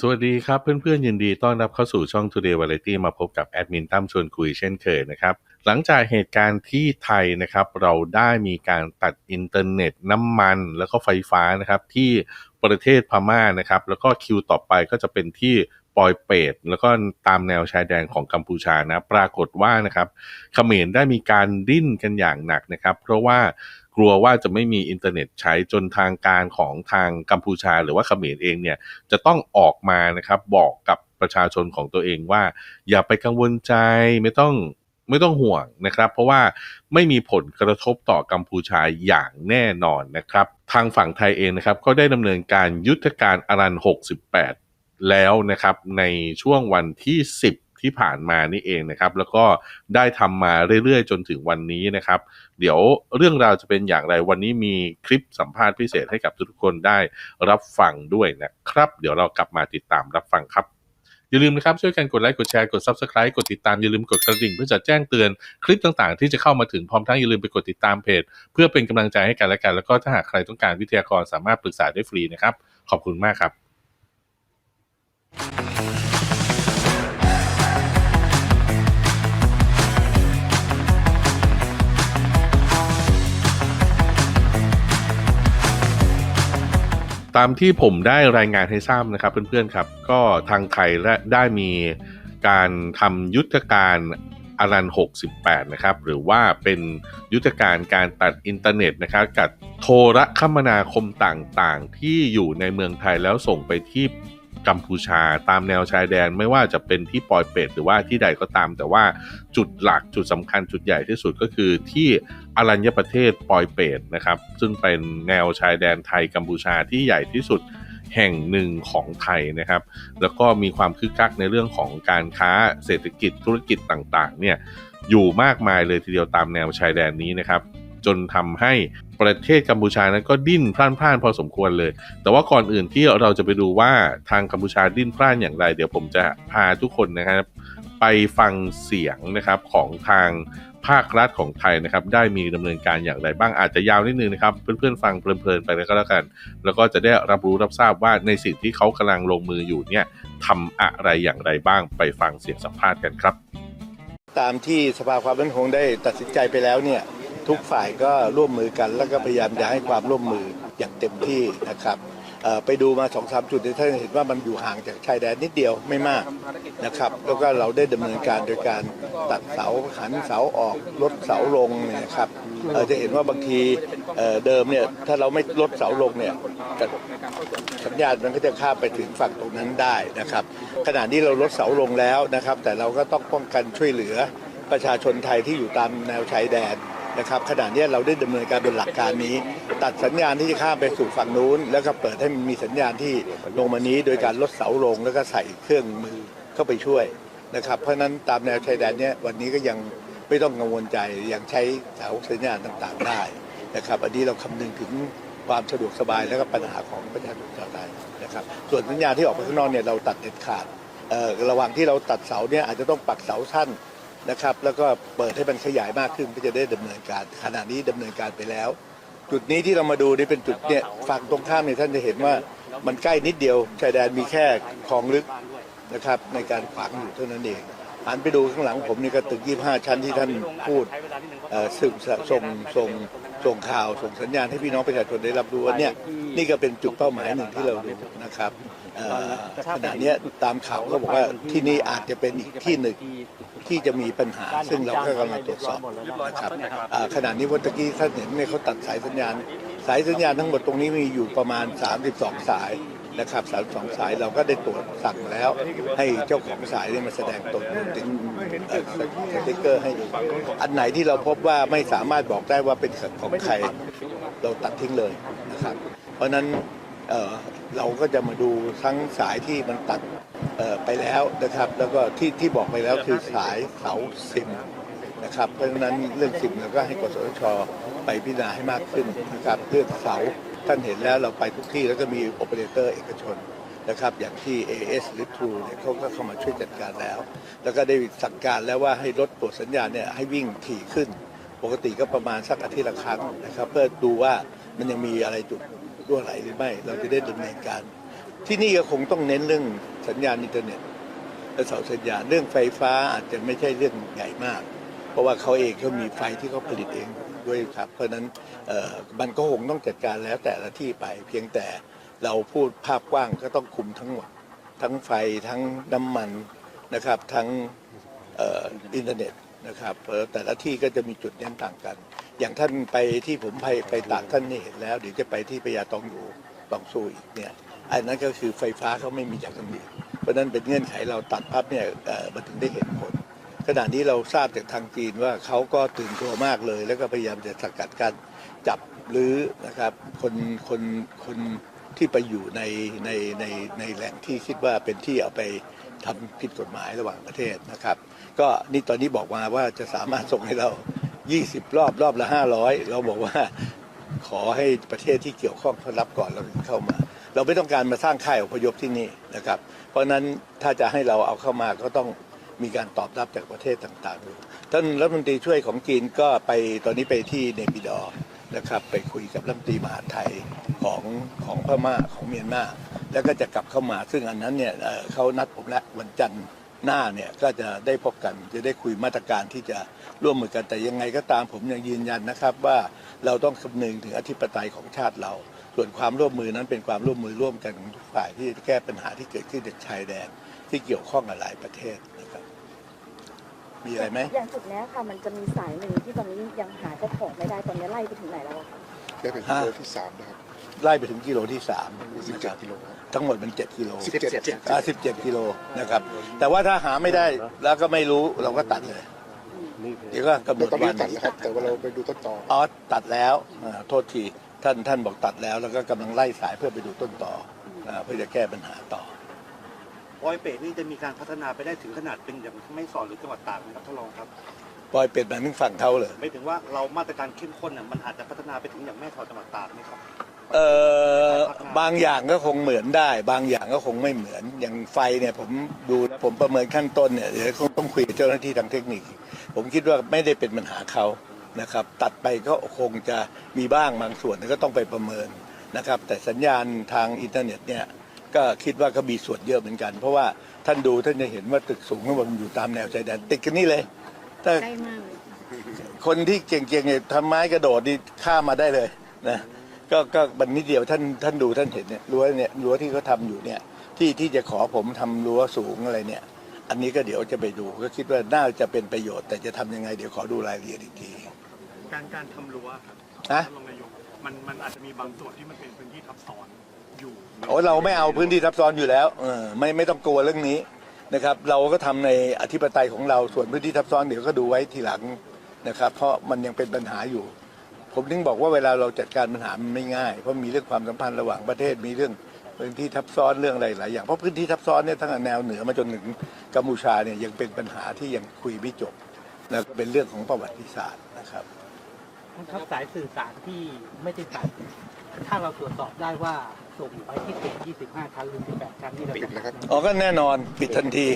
สวัสดีครับเพื่อนๆยินดีต้อนรับเข้าสู่ช่อง Today Variety มาพบกับแอดมินตั้มชวนคุยเช่นเคยนะครับ หลังจากเหตุการณ์ที่ไทยนะครับเราได้มีการตัดอินเทอร์เน็ตน้ำมัน แล้วก็ไฟฟ้านะครับที่ประเทศพม่านะครับ แล้วก็คิวต่อไปก็จะเป็นที่ปอยเปตแล้วก็ตามแนวชายแดนของกัมพูชานะปรากฏว่านะครับเขมรได้มีการดิ้นกันอย่างหนักนะครับ เพราะว่า กลัวว่าจะไม่มีอินเทอร์เน็ตใช้จนทางการของทางกัมพูชา หรือว่าเขมรเองเนี่ยจะต้องออกมานะครับบอกกับประชาชนของตัวเองว่า อย่าไปกังวลใจไม่ต้องไม่ต้องห่วงนะครับ เพราะว่าไม่มีผลกระทบต่อกัมพูชาอย่างแน่นอนนะครับ ทางฝั่งไทยเองนะครับก็ได้ดำเนินการยุทธการอารัน 68 แล้วนะครับในช่วงวันที่ 10 ที่ผ่านมานี่เองนะครับ แล้วก็ได้ทำมาเรื่อยๆ จนถึงวันนี้นะครับ เดี๋ยวเรื่องราวจะเป็นอย่างไรวันนี้มีคลิปสัมภาษณ์พิเศษให้กับทุกคนได้รับฟังด้วยนะครับ เดี๋ยวเรากลับมาติดตามรับฟังครับอย่าลืมนะครับ ช่วยกันกดไลค์กดแชร์กด Subscribe กดติดตาม อย่าลืมกดกระดิ่งเพื่อจะแจ้งเตือนคลิปต่างๆ ที่จะเข้ามาถึงพร้อมทั้งอย่าลืมไปกดติดตามเพจ เพื่อเป็นกำลังใจให้กันและกัน แล้วก็ถ้าหากใครต้องการวิทยากรสามารถปรึกษาได้ฟรีนะครับ ขอบคุณมากครับ ตามที่ผมได้รายงานให้ทราบนะครับเพื่อนๆครับ ก็ทางไทยและได้มีการทำยุทธการอารัน 68 นะครับ หรือว่าเป็นยุทธการการตัดอินเทอร์เน็ตนะครับกับโทรคมนาคมต่างๆ ที่อยู่ในเมืองไทยแล้วส่งไปที่ กัมพูชา ตามแนวชายแดนไม่ว่าจะเป็นที่ปอยเปตหรือว่าที่ใดก็ตาม แต่ว่าจุดหลักจุดสำคัญจุดใหญ่ที่สุดก็คือที่อารัญญประเทศปอยเปตนะครับ ซึ่งเป็นแนวชายแดนไทยกัมพูชาที่ใหญ่ที่สุดแห่งหนึ่งของไทยนะครับ แล้วก็มีความคึกคักในเรื่องของการค้าเศรษฐกิจธุรกิจต่างๆเนี่ยอยู่มากมายเลยทีเดียวตามแนวชายแดนนี้นะครับ จนทำให้ประเทศกัมพูชานั้นก็ดิ้นพล่านพล่านพอสมควรเลย แต่ว่าก่อนอื่นที่เราจะไปดูว่าทางกัมพูชาดิ้นพล่านอย่างไร เดี๋ยวผมจะพาทุกคนนะครับ ไปฟังเสียงนะครับของทางภาครัฐของไทยนะครับ ได้มีดำเนินการอย่างไรบ้างอาจจะยาวนิดนึงนะครับ เพื่อนๆฟังเพลินๆไปก็แล้วกัน แล้วก็จะได้รับรู้รับทราบว่าในสิ่งที่เขากำลังลงมืออยู่เนี่ยทำอะไรอย่างไรบ้างไปฟังเสียงสัมภาษณ์กันครับ ตามที่สภาความมั่นคงได้ตัดสินใจไปแล้วเนี่ย ทุกฝ่ายก็ร่วมมือกัน แล้วก็พยายามจะให้ความร่วมมืออย่างเต็มที่นะครับไปดูมาสองสามจุดเนี่ท่านเห็นว่ามันอยู่ห่างจากชายแดนนิดเดียวไม่มากนะครับ แล้วก็เราได้ดำเนินการโดยการตัดเสาหันเสาออกลดเสาลงนะครับอ่อจะเห็นว่าบางทีเอ่อเดิมเนี่ยถ้าเราไม่ลดเสาลงเนี่ยสัญญาณมันก็จะข้ามไปถึงฝั่งตรงนั้นได้นะครับ ขณะนี้เราลดเสาลงแล้วนะครับ แต่เราก็ต้องป้องกันช่วยเหลือประชาชนไทยที่อยู่ตามแนวชายแดน นะครับขณะนี้เราได้ดำเนินการบนหลักการนี้ ตัดสัญญาณที่จะข้ามไปสู่ฝั่งนู้น แล้วก็เปิดให้มีสัญญาณที่ลงมานี้ โดยการลดเสาลงแล้วก็ใส่เครื่องมือเข้าไปช่วยนะครับเพราะฉะนั้นตามแนวชายแดนเนี้ยวันนี้ก็ยังไม่ต้องกังวลใจยังใช้เสาสัญญาณต่างๆได้นะครับอันนี้เราคำนึงถึงความสะดวกสบายแล้วก็ปัญหาของประชาชนชาวไทยนะครับ ส่วนสัญญาณที่ออกไปข้างนอกเนี่ยเราตัดเด็ดขาดระหว่างที่เราตัดเสาเนี่ยอาจจะต้องปักเสาสั้น นะครับ แล้วก็เปิดให้มันขยายมากขึ้นเพื่อจะได้ดำเนินการขณะนี้ดำเนินการไปแล้ว จุดนี้ที่เรามาดูนี่เป็นจุดเนี่ยฝั่งตรงข้ามเนี่ยท่านจะเห็นว่ามันใกล้นิดเดียวชายแดนมีแค่คลองลึกนะครับในการขวางอยู่เท่านั้นเองหันไปดูข้างหลังผมนี่ก็ตึก 25 ชั้นที่ท่านพูดเอ่อสืบสะส่งส่งส่งข่าวส่งสัญญาณให้พี่น้องประชาชนได้รับรู้ว่าเนี่ยนี่ก็เป็นจุดเป้าหมายหนึ่งที่เราดูนะครับ ขณะเนี้ยตามข่าวก็บอกว่าที่นี่อาจจะเป็นอีกที่หนึ่งที่จะมีปัญหา ซึ่งเราก็กำลังตรวจสอบนะครับอ่าขณะนี้วันตะกี้ท่านเห็นเนี่ยเขาตัดสายสัญญาณ สายสัญญาณทั้งหมดตรงนี้มีอยู่ประมาณ 32 สายนะครับ32สายเราก็ได้ตรวจสั่งแล้ว ให้เจ้าของสายเนี่ยมาแสดงตนรวมถึงเอ่อสติ๊กเกอร์ให้ดูอันไหนที่เราพบว่าไม่สามารถบอกได้ว่าเป็นของใครเราตัดทิ้งเลยนะครับ เพราะฉะนั้น เเราก็จะมาดูทั้งสายที่มันตัดไปแล้วนะครับ แล้วก็ที่ที่บอกไปแล้วคือสายเสาซิมนะครับเพราะฉะนั้นเรื่องสิ่งเราก็ให้กสทช ไปพิจารณาให้มากขึ้นนะครับเรื่องเสาท่านเห็นแล้วเราไปทุกที่แล้วก็มีโอเปอเรเตอร์เอกชนนะครับอย่างที่ AS หรือ True เนี่ยเขาก็เข้ามาช่วยจัดการแล้ว แล้วก็ได้สั่งการแล้วว่าให้ลดตัวสัญญาณเนี่ยให้วิ่งถี่ขึ้น ปกติก็ประมาณสักอาทิตย์ละครั้งนะครับ เพื่อดูว่ามันยังมีอะไรจุด รั่วไหลหรือไม่ เราจะได้ดำเนินการ ที่นี่ก็คงต้องเน้นเรื่องสัญญาณอินเทอร์เน็ตและเสาสัญญาณเรื่องไฟฟ้าอาจจะไม่ใช่เรื่องใหญ่มาก เพราะว่าเขาเองเขามีไฟที่เขาผลิตเองด้วยครับ เพราะนั้นมันก็คงต้องจัดการแล้วแต่ละที่ไป เพียงแต่เราพูดภาพกว้างก็ต้องคุมทั้งหมด ทั้งไฟทั้งน้ำมันนะครับ ทั้งอ,อ,อินเทอร์เน็ตนะครับแต่ละที่ก็จะมีจุดเน้นต่างกัน อย่างท่านไปที่ผมไปไปตากท่านนี่เห็นแล้วเดี๋ยวจะไปที่พญาตองอยู่ตองซูอีกเนี่ยอันนั้นก็คือไฟฟ้าเขาไม่มีจากตรงนี้ เพราะนั้นเป็นเงื่อนไขเราตัดพับเนี่ยมันถึงได้เห็นผลขณะนี้เราทราบจากทางจีนว่าเขาก็ตื่นตัวมากเลย แล้วก็พยายามจะสกัดการจับหรือนะครับคนคนคนที่ไปอยู่ในในในในแหล่งที่คิดว่าเป็นที่เอาไปทำผิดกฎหมายระหว่างประเทศนะครับ ก็นี่ตอนนี้บอกมาว่าจะสามารถส่งให้เรา 20 รอบรอบละ 500 เราบอกว่าขอให้ประเทศที่เกี่ยวข้องเขารับก่อนเราถึงเข้ามา เราไม่ต้องการมาสร้างค่ายอพยพที่นี่นะครับ เพราะนั้นถ้าจะให้เราเอาเข้ามาก็ต้องมีการตอบรับจากประเทศต่างๆด้วยท่านรัฐมนตรีช่วยของจีนก็ไปตอนนี้ไปที่เนปิดอ์นะครับไปคุยกับรัฐมนตรีมหาไทยของของพม่าของเมียนมาแล้วก็จะกลับเข้ามา ซึ่งอันนั้นเนี่ยเขานัดผมแล้ววันจันทร์ หน้าเนี่ยก็จะได้พบกันจะได้คุยมาตรการที่จะร่วมมือกันแต่ยังไงก็ตามผมยังยืนยันนะครับว่าเราต้องคำนึงถึงอธิปไตยของชาติเรา ส่วนความร่วมมือนั้นเป็นความร่วมมือร่วมกันของทุกฝ่ายที่จะแก้ปัญหาที่เกิดขึ้นจากชายแดนที่เกี่ยวข้องกับหลายประเทศนะครับ มีอะไรไหมอย่างจุดเนี้ยค่ะมันจะมีสายหนึ่งที่ตอนนี้ยังหาเจ้าของไม่ได้ตอนนี้ไล่ไปถึงไหนแล้วอะคะได้เป็นกิโลที่สามนะครับ ไล่ไปถึงกิโลที่สามสิบนะคเจ็รัดบกิโลครับทั้งหมดมันเจ็ดกิโลสิบเจ็ดอ่าสิบเจ็ดกิโลนะครับ แต่ว่าถ้าหาไม่ได้แล้วก็ไม่รู้เราก็ตัดเลยเดี๋ยวก็กำหนเราดตอนวันี้นตัดแล้วครับ แต่ว่าเราไปดูต้นตออ๋อตัดแล้วอ่าโทษทีท่านท่านบอกตัดแล้ว แล้วก็กำลังไล่สายเพื่อไปดูต้นต่ออ่าเพื่อจะแก้ปัญหาต่อ ปอยเป็ดนี่จะมีการพัฒนาไปได้ถึงขนาดเป็นอย่างไม่สอนหรือจังหวัดตากไหมครับท่านรองครับปล่อยเป็ดมาถึงฝั่งเขาเลย ไม่ถึงว่าเรามาตรการเข้มข้นน่ะมันอาจจะพัฒนาไปถึงอย่างแม่สอดจังหวัดตากไหมครับ เอ่อบางอย่างก็คงเหมือนได้ บางอย่างก็คงไม่เหมือนอย่างไฟเนี่ยผมดูนะผมประเมินขั้นต้นเนี่ยเดี๋ยวคงต้องคุยกับเจ้าหน้าที่ทางเทคนิค ผมคิดว่าไม่ได้เป็นปัญหาเขานะครับ ตัดไปก็คงจะมีบ้างบางส่วนก็ต้องไปประเมินนะครับ แต่สัญญาณทางอินเทอร์เน็ตเนี่ยก็คิดว่าก็มีส่วนเยอะเหมือนกัน เพราะว่าท่านดูท่านจะเห็นว่าตึกสูงข้างบนมันอยู่ตามแนวชายแดนติดกันนี่เลยถ้าใกล้มากเลยคนที่เก่งๆเนี่ยทำไม้กระโดดนี่ข้ามมาได้เลยนะ ก็ก็บันนิดเดียวท่านท่านดูท่านเห็นเนี่ยรั้วเนี่ยรั้วที่เขาทำอยู่เนี่ยที่ที่จะขอผมทำรั้วสูงอะไรเนี่ย อันนี้ก็เดี๋ยวจะไปดูก็คิดว่าน่าจะเป็นประโยชน์ แต่จะทำยังไงเดี๋ยวขอดูรายละเอียดอีกที การการทำรั้วครับนะท่านรองนายกมันมันอาจจะมีบางส่วนที่มันเป็นพื้นที่ทับซ้อนอยู่โอ้เราไม่เอาพื้นที่ซับซ้อนอยู่แล้วเออไม่ไม่ต้องกลัวเรื่องนี้นะครับ เราก็ทำในอธิปไตยของเราส่วนพื้นที่ทับซ้อนเดี๋ยวก็ดูไว้ทีหลังนะครับ เพราะมันยังเป็นปัญหาอยู่ ผมถึงบอกว่าเวลาเราจัดการปัญหามันไม่ง่าย เพราะมีเรื่องความสัมพันธ์ระหว่างประเทศมีเรื่องพื้นที่ทับซ้อนเรื่องอะไรหลายอย่างเพราะพื้นที่ทับซ้อนเนี่ยตั้งแต่แนวเหนือมาจนถึงกัมพูชาเนี่ยยังเป็นปัญหาที่ยังคุยไม่จบแล้วก็เป็นเรื่องของประวัติศาสตร์นะครับครับสายสื่อสารที่ไม่ได้ตัดถ้าเราตรวจสอบได้ว่าส่งไปที่ตึก25 ชั้นหรือ 18 ชั้นนี่เราปิดจะแล้วครับอ๋อก็แน่นอนปิดทันที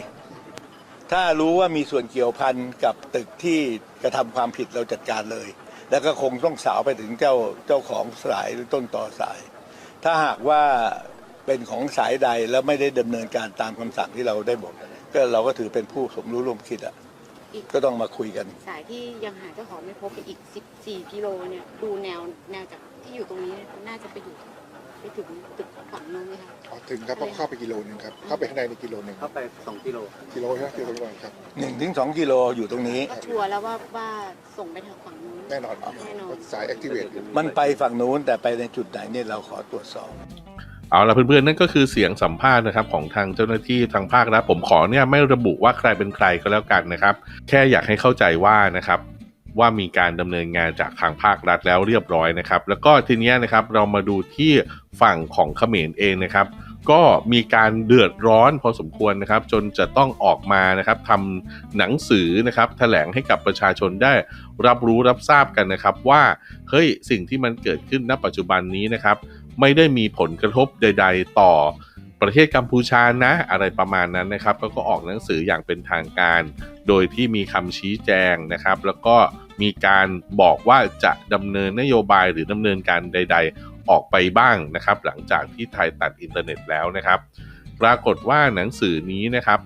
ถ้ารู้ว่ามีส่วนเกี่ยวพันกับตึกที่กระทำความผิดเราจัดการเลย แล้วก็คงต้องสาวไปถึงเจ้าเจ้าของสายหรือต้นต่อสาย ถ้าหากว่าเป็นของสายใดแล้วไม่ได้ดำเนินการตามคำสั่งที่เราได้บอกก็เราก็ถือเป็นผู้สมรู้ร่วมคิดอะก็ต้องมาคุยกัน สายที่ยังหาเจ้าของไม่พบไปอีก 14 กิโลเนี่ยดูแนวแนวจากที่อยู่ตรงนี้น่าจะไปอยู่ ไปถึงตึกฝั่งนู้นไหมคะอ๋อถึงครับเพราะเข้าไปกิโลหนึงครับเข้าไปข้างในในกิโลหนึ่งเข้าไป2กิโลกิโลใช่ไหมกิโลประมาณครับ หนึ่งถึงสองกิโลอยู่ตรงนี้ ก็ชัวร์แล้วว่าว่าส่งไปทางฝั่งนู้น แน่นอนแน่นอนสายแอคทีเวตมันไปฝั่งนู้นแต่ไปในจุดไหนเนี่ยเราขอตรวจสอบ เอาละเพื่อนๆนั่นก็คือเสียงสัมภาษณ์นะครับของทางเจ้าหน้าที่ทางภาครัฐผมขอเนี่ยไม่ระบุว่าใครเป็นใครก็แล้วกันนะครับ แค่อยากให้เข้าใจว่านะครับ ว่ามีการดำเนินงานจากทางภาครัฐแล้วเรียบร้อยนะครับ แล้วก็ทีนี้นะครับเรามาดูที่ฝั่งของเขมรเองนะครับ ก็มีการเดือดร้อนพอสมควรนะครับ จนจะต้องออกมานะครับทำหนังสือนะครับแถลงให้กับประชาชนได้รับรู้รับทราบกันนะครับ ว่าเฮ้ยสิ่งที่มันเกิดขึ้นณปัจจุบันนี้นะครับ ไม่ได้มีผลกระทบใด ๆ ต่อ ประเทศกัมพูชานะ อะไรประมาณนั้นนะครับแล้วก็ออกหนังสืออย่างเป็นทางการ โดยที่มีคำชี้แจงนะครับ แล้วก็มีการบอกว่าจะดำเนินนโยบายหรือดำเนินการใด ๆ ออกไปบ้างนะครับ หลังจากที่ไทยตัดอินเทอร์เน็ตแล้วนะครับ ปรากฏว่าหนังสือนี้นะครับ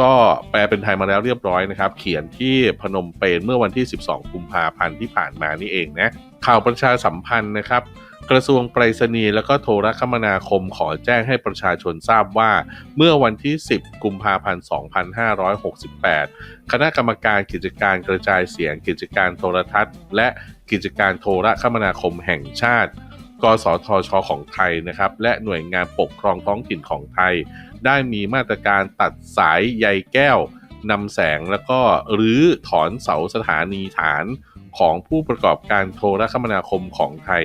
ก็แปลเป็นไทยมาแล้วเรียบร้อยนะครับ เขียนที่พนมเปญเมื่อวันที่ 12 กุมภาพันธ์ที่ผ่านมานี่เองนะข่าวประชาสัมพันธ์นะครับกระทรวงไปรษณีย์และก็โทรคมนาคมขอแจ้งให้ประชาชนทราบว่า เมื่อวันที่ 10 กุมภาพันธ์ 2568 คณะกรรมการกิจการกระจายเสียง กิจการโทรทัศน์ และกิจการโทรคมนาคมแห่งชาติ กสทชของไทยนะครับ และหน่วยงานปกครองท้องถิ่นของไทย ได้มีมาตรการตัดสายใยแก้วนำแสงแล้วก็หรือถอนเสาสถานีฐานของผู้ประกอบการโทรคมนาคมของไทย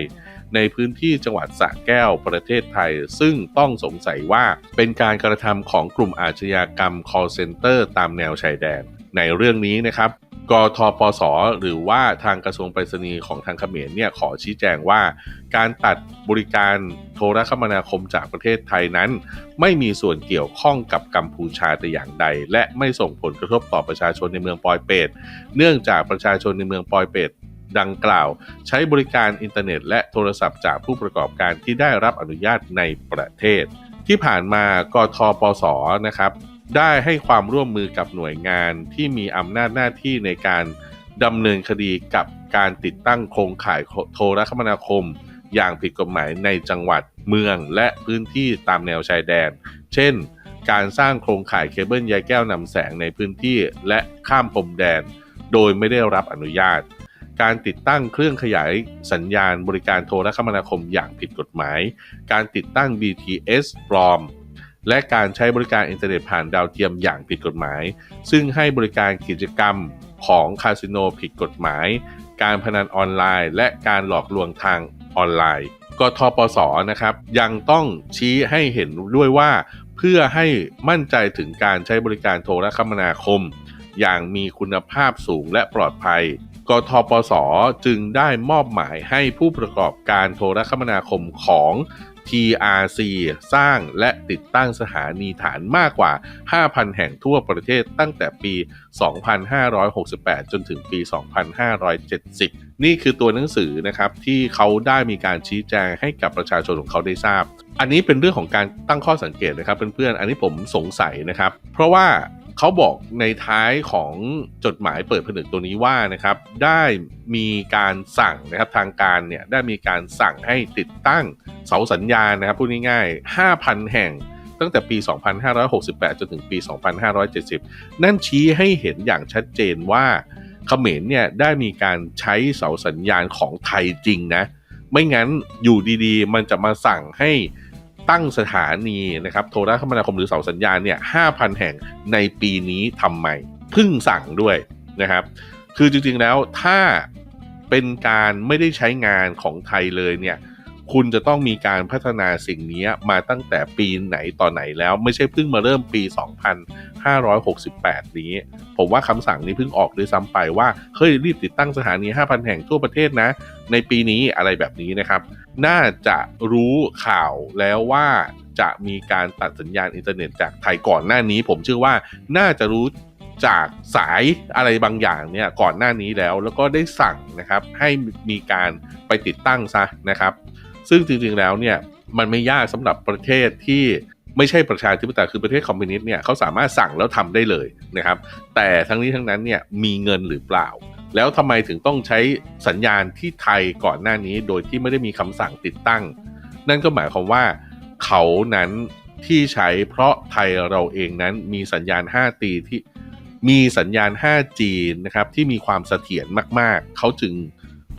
ในพื้นที่จังหวัดสระแก้วประเทศไทย ซึ่งต้องสงสัยว่าเป็นการกระทำของกลุ่มอาชญากรรม call center ตามแนวชายแดน ในเรื่องนี้นะครับ กทปสหรือว่าทางกระทรวงไปรษณีย์ของทางเขมรเนี่ยขอชี้แจงว่าการตัดบริการโทรคมนาคมจากประเทศไทยนั้น ไม่มีส่วนเกี่ยวข้องกับกัมพูชาแต่อย่างใด และไม่ส่งผลกระทบต่อประชาชนในเมืองปอยเปตเนื่องจากประชาชนในเมืองปอยเปตดังกล่าว ใช้บริการอินเทอร์เน็ต และโทรศัพท์จากผู้ประกอบการที่ได้รับอนุญาตในประเทศ ที่ผ่านมากทปสนะครับ ได้ให้ความร่วมมือกับหน่วยงานที่มีอำนาจหน้าที่ในการดำเนินคดีกับการติดตั้งโครงข่ายโทรคมนาคม อย่างผิดกฎหมายในจังหวัดเมืองและพื้นที่ตามแนวชายแดน เช่น การสร้างโครงข่ายเคเบิลใยแก้วนำแสงในพื้นที่และข้ามพรมแดน โดยไม่ได้รับอนุญาต การติดตั้งเครื่องขยายสัญญาณบริการโทรคมนาคมอย่างผิดกฎหมาย การติดตั้ง BTS ปลอม และการใช้บริการอินเทอร์เน็ตผ่านดาวเทียมอย่างผิดกฎหมาย ซึ่งให้บริการกิจกรรมของคาสิโนผิดกฎหมาย การพนันออนไลน์ และการหลอกลวงทางออนไลน์กทปสนะครับยังต้องชี้ให้เห็นด้วยว่าเพื่อให้มั่นใจถึงการใช้บริการโทรคมนาคม อย่างมีคุณภาพสูงและปลอดภัยกทปสจึงได้มอบหมายให้ผู้ประกอบการโทรคมนาคมของ TRC สร้างและติดตั้งสถานีฐานมากกว่า 5,000 แห่งทั่วประเทศตั้งแต่ปี 2568 จนถึงปี 2570 นี่คือตัวหนังสือนะครับที่เขาได้มีการชี้แจงให้กับประชาชนของเขาได้ทราบ อันนี้เป็นเรื่องของการตั้งข้อสังเกตนะครับเพื่อนๆ อันนี้ผมสงสัยนะครับ เพราะว่า เขาบอกในท้ายของจดหมายเปิดผนึกตัวนี้ว่านะครับ ได้มีการสั่งนะครับทางการเนี่ยได้มีการสั่งให้ติดตั้งเสาสัญญาณนะครับพูดง่ายๆ 5,000 แห่งตั้งแต่ปี 2568 จนถึงปี 2570 นั่นชี้ให้เห็นอย่างชัดเจนว่าเขมรเนี่ยได้มีการใช้เสาสัญญาณของไทยจริงนะ ไม่งั้นอยู่ดีๆ มันจะมาสั่งให้ ตั้งสถานีนะครับโทรคมนาคมหรือเสาสัญญาณเนี่ย5,000 แห่งในปีนี้ทำใหม่พึ่งสั่งด้วยนะครับ คือจริงๆแล้วถ้าเป็นการไม่ได้ใช้งานของไทยเลยเนี่ย คุณจะต้องมีการพัฒนาสิ่งนี้มาตั้งแต่ปีไหนต่อไหนแล้ว ไม่ใช่เพิ่งมาเริ่มปี 2568 นี้ ผมว่าคำสั่งนี้เพิ่งออกด้วยซ้ำไปว่าเฮ้ยรีบติดตั้งสถานี 5,000 แห่งทั่วประเทศนะ ในปีนี้อะไรแบบนี้นะครับ น่าจะรู้ข่าวแล้วว่าจะมีการตัดสัญญาณอินเทอร์เน็ตจากไทยก่อนหน้านี้ ผมเชื่อว่าน่าจะรู้จากสายอะไรบางอย่างเนี่ยก่อนหน้านี้แล้วแล้วก็ได้สั่งนะครับให้มีการไปติดตั้งซะนะครับ ซึ่งจริงๆแล้วเนี่ยมันไม่ยากสำหรับประเทศที่ไม่ใช่ประชาธิปไตยคือประเทศคอมมิวนิสต์เนี่ยเขาสามารถสั่งแล้วทำได้เลยนะครับ แต่ทั้งนี้ทั้งนั้นเนี่ยมีเงินหรือเปล่า แล้วทำไมถึงต้องใช้สัญญาณที่ไทยก่อนหน้านี้ โดยที่ไม่ได้มีคำสั่งติดตั้ง นั่นก็หมายความว่าเขานั้นที่ใช้เพราะไทยเราเองนั้นมีสัญญาณ 5G ที่มีสัญญาณ 5G นะครับที่มีความเสถียรมากๆ เขาจึง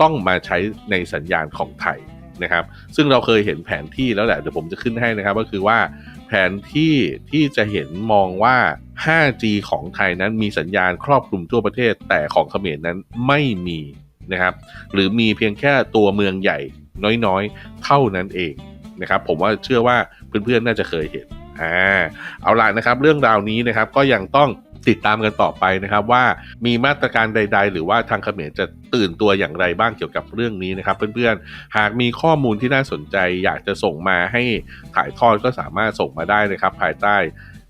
ต้องมาใช้ในสัญญาณของไทย นะครับ ซึ่งเราเคยเห็นแผนที่แล้วแหละเดี๋ยวผมจะขึ้นให้นะครับ ก็คือว่าแผนที่ที่จะเห็นมองว่า 5G ของไทยนั้นมีสัญญาณครอบคลุมทั่วประเทศ แต่ของเขมรนั้นไม่มีนะครับหรือมีเพียงแค่ตัวเมืองใหญ่น้อยๆ เท่านั้นเองนะครับผมว่าเชื่อว่าเพื่อนๆน่าจะเคยเห็นอ่าเอาล่ะนะครับ เรื่องราวนี้นะครับก็ยังต้อง ติดตามกันต่อไปนะครับว่ามีมาตรการใด ๆ หรือว่าทางเขมรจะตื่นตัวอย่างไรบ้างเกี่ยวกับเรื่องนี้นะครับ เพื่อนๆ หากมีข้อมูลที่น่าสนใจ อยากจะส่งมาให้ถ่ายทอดก็สามารถส่งมาได้นะครับภายใต้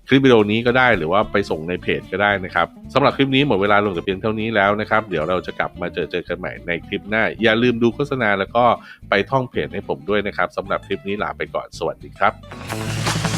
คลิปวิดีโอนี้ก็ได้หรือว่าไปส่งในเพจก็ได้นะครับสำหรับคลิปนี้หมดเวลาลงแต่เพียงเท่านี้แล้วนะครับ เดี๋ยวเราจะกลับมาเจอเจอกันใหม่ในคลิปหน้า อย่าลืมดูโฆษณาแล้วก็ไปท่องเพจให้ผมด้วยนะครับสำหรับคลิปนี้ลาไปก่อนสวัสดีครับ